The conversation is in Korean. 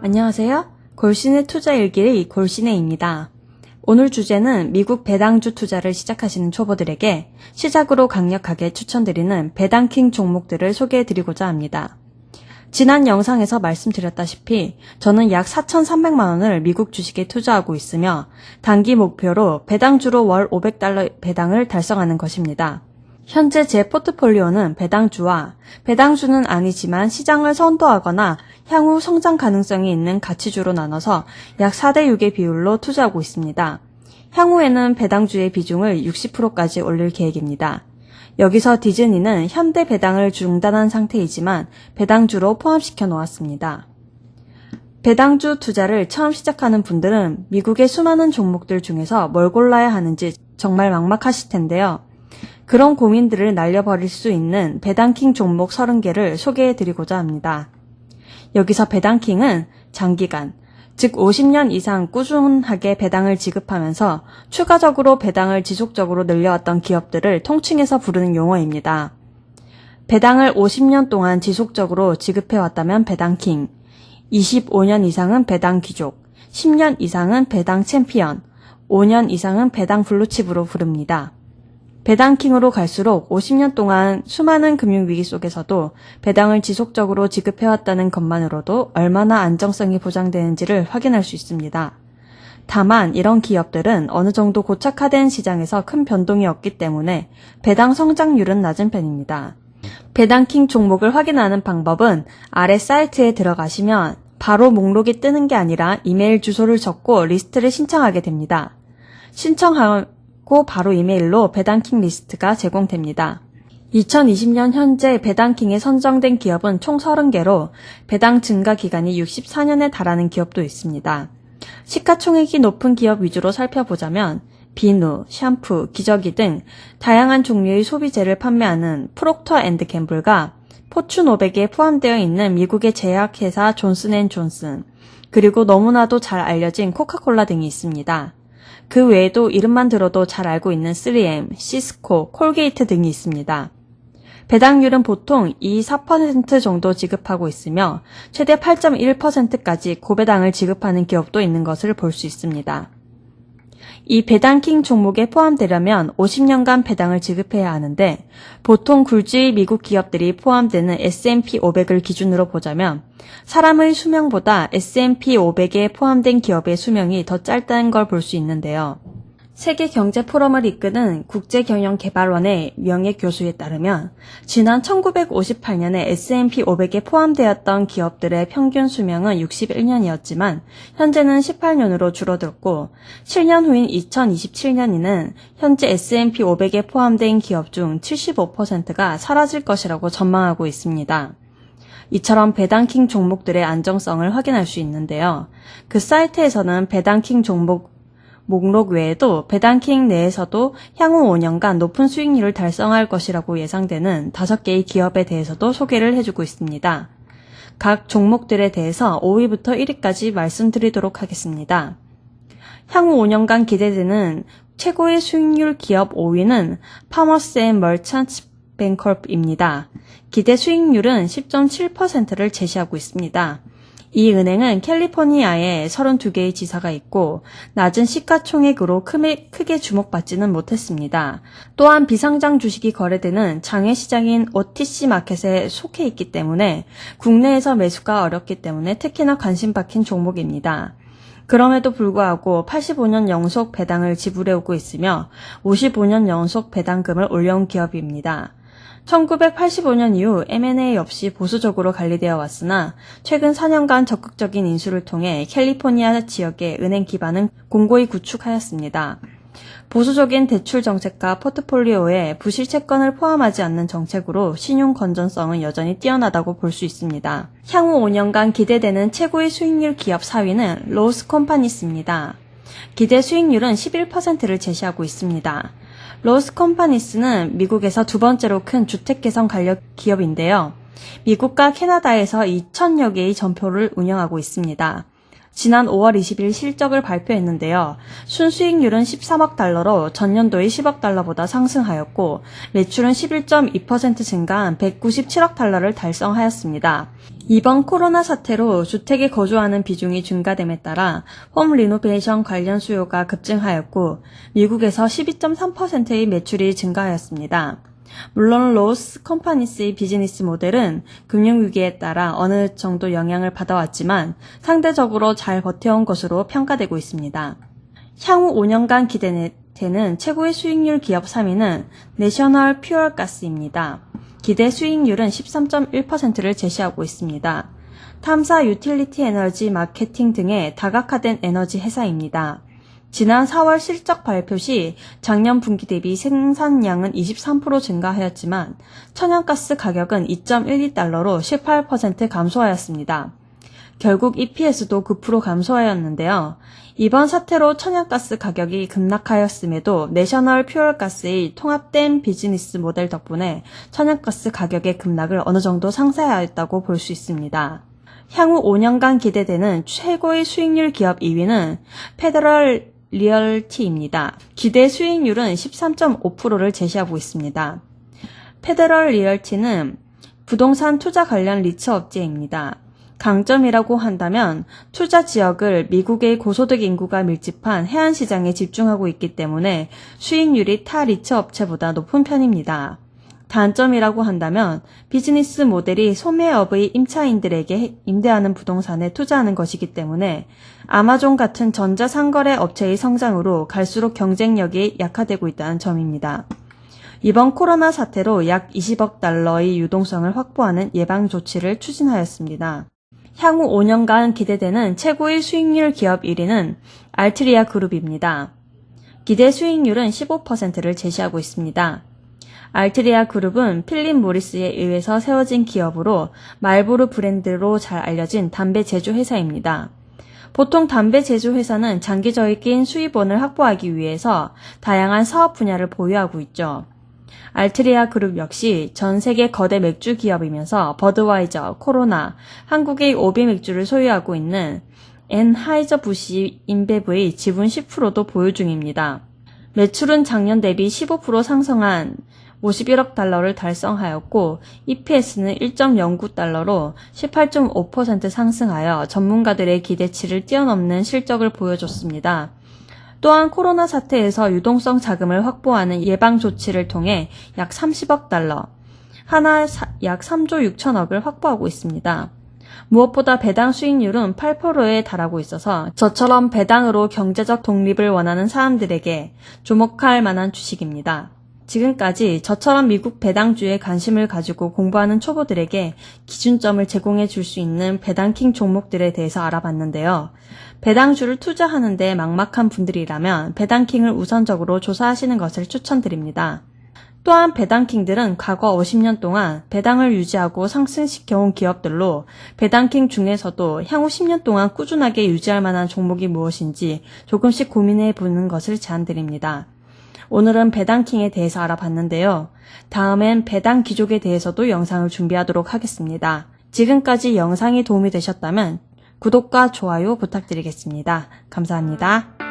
안녕하세요. 골신의 투자 일기의 골신혜입니다. 오늘 주제는 미국 배당주 투자를 시작하시는 초보들에게 시작으로 강력하게 추천드리는 배당킹 종목들을 소개해드리고자 합니다. 지난 영상에서 말씀드렸다시피 저는 약 4,300만 원을 미국 주식에 투자하고 있으며 단기 목표로 배당주로 월 500달러 배당을 달성하는 것입니다. 현재 제 포트폴리오는 배당주와 배당주는 아니지만 시장을 선도하거나 향후 성장 가능성이 있는 가치주로 나눠서 약 4대 6의 비율로 투자하고 있습니다. 향후에는 배당주의 비중을 60%까지 올릴 계획입니다. 여기서 디즈니는 현대 배당을 중단한 상태이지만 배당주로 포함시켜 놓았습니다. 배당주 투자를 처음 시작하는 분들은 미국의 수많은 종목들 중에서 뭘 골라야 하는지 정말 막막하실 텐데요. 그런 고민들을 날려버릴 수 있는 배당킹 종목 30개를 소개해 드리고자 합니다. 여기서 배당킹은 장기간, 즉 50년 이상 꾸준하게 배당을 지급하면서 추가적으로 배당을 지속적으로 늘려왔던 기업들을 통칭해서 부르는 용어입니다. 배당을 50년 동안 지속적으로 지급해왔다면 배당킹, 25년 이상은 배당 귀족, 10년 이상은 배당 챔피언, 5년 이상은 배당 블루칩으로 부릅니다. 배당킹으로 갈수록 50년 동안 수많은 금융위기 속에서도 배당을 지속적으로 지급해왔다는 것만으로도 얼마나 안정성이 보장되는지를 확인할 수 있습니다. 다만 이런 기업들은 어느 정도 고착화된 시장에서 큰 변동이 없기 때문에 배당 성장률은 낮은 편입니다. 배당킹 종목을 확인하는 방법은 아래 사이트에 들어가시면 바로 목록이 뜨는 게 아니라 이메일 주소를 적고 리스트를 신청하게 됩니다. 신청하 고 바로 이메일로 배당킹 리스트가 제공됩니다. 2020년 현재 배당킹에 선정된 기업은 총 30개로 배당 증가 기간이 64년에 달하는 기업도 있습니다. 시가총액이 높은 기업 위주로 살펴보자면 비누, 샴푸, 기저귀 등 다양한 종류의 소비재를 판매하는 프록터 앤드 갬블과 포춘 500에 포함되어 있는 미국의 제약회사 존슨 앤 존슨, 그리고 너무나도 잘 알려진 코카콜라 등이 있습니다. 그 외에도 이름만 들어도 잘 알고 있는 3M, 시스코, 콜게이트 등이 있습니다. 배당률은 보통 2, 4% 정도 지급하고 있으며 최대 8.1%까지 고배당을 지급하는 기업도 있는 것을 볼 수 있습니다. 이 배당킹 종목에 포함되려면 50년간 배당을 지급해야 하는데 보통 굴지 미국 기업들이 포함되는 S&P 500을 기준으로 보자면 사람의 수명보다 S&P 500에 포함된 기업의 수명이 더 짧다는 걸 볼 수 있는데요. 세계 경제 포럼을 이끄는 국제경영개발원의 명예 교수에 따르면 지난 1958년에 S&P 500에 포함되었던 기업들의 평균 수명은 61년이었지만 현재는 18년으로 줄어들었고 7년 후인 2027년에는 현재 S&P 500에 포함된 기업 중 75%가 사라질 것이라고 전망하고 있습니다. 이처럼 배당킹 종목들의 안정성을 확인할 수 있는데요. 그 사이트에서는 배당킹 종목 목록 외에도 배당킹 내에서도 향후 5년간 높은 수익률을 달성할 것이라고 예상되는 5개의 기업에 대해서도 소개를 해주고 있습니다. 각 종목들에 대해서 5위부터 1위까지 말씀드리도록 하겠습니다. 향후 5년간 기대되는 최고의 수익률 기업 5위는 파머스 앤 멀찬츠 뱅컬프입니다. 기대 수익률은 10.7%를 제시하고 있습니다. 이 은행은 캘리포니아에 32개의 지사가 있고 낮은 시가총액으로 크게 주목받지는 못했습니다. 또한 비상장 주식이 거래되는 장외 시장인 OTC 마켓에 속해 있기 때문에 국내에서 매수가 어렵기 때문에 특히나 관심 박힌 종목입니다. 그럼에도 불구하고 85년 연속 배당을 지불해오고 있으며 55년 연속 배당금을 올려온 기업입니다. 1985년 이후 M&A 없이 보수적으로 관리되어 왔으나 최근 4년간 적극적인 인수를 통해 캘리포니아 지역의 은행 기반은 공고히 구축하였습니다. 보수적인 대출 정책과 포트폴리오에 부실 채권을 포함하지 않는 정책으로 신용 건전성은 여전히 뛰어나다고 볼 수 있습니다. 향후 5년간 기대되는 최고의 수익률 기업 4위는 로스 컴파니스입니다. 기대 수익률은 11%를 제시하고 있습니다. 로스 컴파니스는 미국에서 두 번째로 큰 주택 개선 관련 기업인데요. 미국과 캐나다에서 2천여 개의 점포를 운영하고 있습니다. 지난 5월 20일 실적을 발표했는데요. 순수익률은 13억 달러로 전년도의 10억 달러보다 상승하였고 매출은 11.2% 증가한 197억 달러를 달성하였습니다. 이번 코로나 사태로 주택에 거주하는 비중이 증가됨에 따라 홈 리노베이션 관련 수요가 급증하였고 미국에서 12.3%의 매출이 증가하였습니다. 물론 로스 컴퍼니스의 비즈니스 모델은 금융위기에 따라 어느 정도 영향을 받아왔지만 상대적으로 잘 버텨온 것으로 평가되고 있습니다. 향후 5년간 기대되는 최고의 수익률 기업 3위는 내셔널 퓨얼가스입니다. 기대 수익률은 13.1%를 제시하고 있습니다. 탐사 유틸리티 에너지 마케팅 등의 다각화된 에너지 회사입니다. 지난 4월 실적 발표 시 작년 분기 대비 생산량은 23% 증가하였지만 천연가스 가격은 2.12달러로 18% 감소하였습니다. 결국 EPS도 9% 감소하였는데요. 이번 사태로 천연가스 가격이 급락하였음에도 내셔널 퓨얼가스의 통합된 비즈니스 모델 덕분에 천연가스 가격의 급락을 어느 정도 상쇄하였다고 볼 수 있습니다. 향후 5년간 기대되는 최고의 수익률 기업 2위는 페더럴 리얼티입니다. 기대 수익률은 13.5%를 제시하고 있습니다. 페더럴 리얼티는 부동산 투자 관련 리츠 업체입니다. 강점이라고 한다면 투자 지역을 미국의 고소득 인구가 밀집한 해안 시장에 집중하고 있기 때문에 수익률이 타 리츠 업체보다 높은 편입니다. 단점이라고 한다면 비즈니스 모델이 소매업의 임차인들에게 임대하는 부동산에 투자하는 것이기 때문에 아마존 같은 전자상거래 업체의 성장으로 갈수록 경쟁력이 약화되고 있다는 점입니다. 이번 코로나 사태로 약 20억 달러의 유동성을 확보하는 예방 조치를 추진하였습니다. 향후 5년간 기대되는 최고의 수익률 기업 1위는 알트리아 그룹입니다. 기대 수익률은 15%를 제시하고 있습니다. 알트리아 그룹은 필립 모리스에 의해서 세워진 기업으로 말보르 브랜드로 잘 알려진 담배 제조 회사입니다. 보통 담배 제조 회사는 장기적인 수입원을 확보하기 위해서 다양한 사업 분야를 보유하고 있죠. 알트리아 그룹 역시 전 세계 거대 맥주 기업이면서 버드와이저, 코로나, 한국의 오비 맥주를 소유하고 있는 엔하이저 부시 인베브의 지분 10%도 보유 중입니다. 매출은 작년 대비 15% 상승한 51억 달러를 달성하였고 EPS는 1.09달러로 18.5% 상승하여 전문가들의 기대치를 뛰어넘는 실적을 보여줬습니다. 또한 코로나 사태에서 유동성 자금을 확보하는 예방 조치를 통해 약 30억 달러, 하나 약 3조 6천억을 확보하고 있습니다. 무엇보다 배당 수익률은 8%에 달하고 있어서 저처럼 배당으로 경제적 독립을 원하는 사람들에게 주목할 만한 주식입니다. 지금까지 저처럼 미국 배당주에 관심을 가지고 공부하는 초보들에게 기준점을 제공해 줄 수 있는 배당킹 종목들에 대해서 알아봤는데요. 배당주를 투자하는데 막막한 분들이라면 배당킹을 우선적으로 조사하시는 것을 추천드립니다. 또한 배당킹들은 과거 50년 동안 배당을 유지하고 상승시켜온 기업들로 배당킹 중에서도 향후 10년 동안 꾸준하게 유지할 만한 종목이 무엇인지 조금씩 고민해 보는 것을 제안드립니다. 오늘은 배당킹에 대해서 알아봤는데요. 다음엔 배당 귀족에 대해서도 영상을 준비하도록 하겠습니다. 지금까지 영상이 도움이 되셨다면 구독과 좋아요 부탁드리겠습니다. 감사합니다.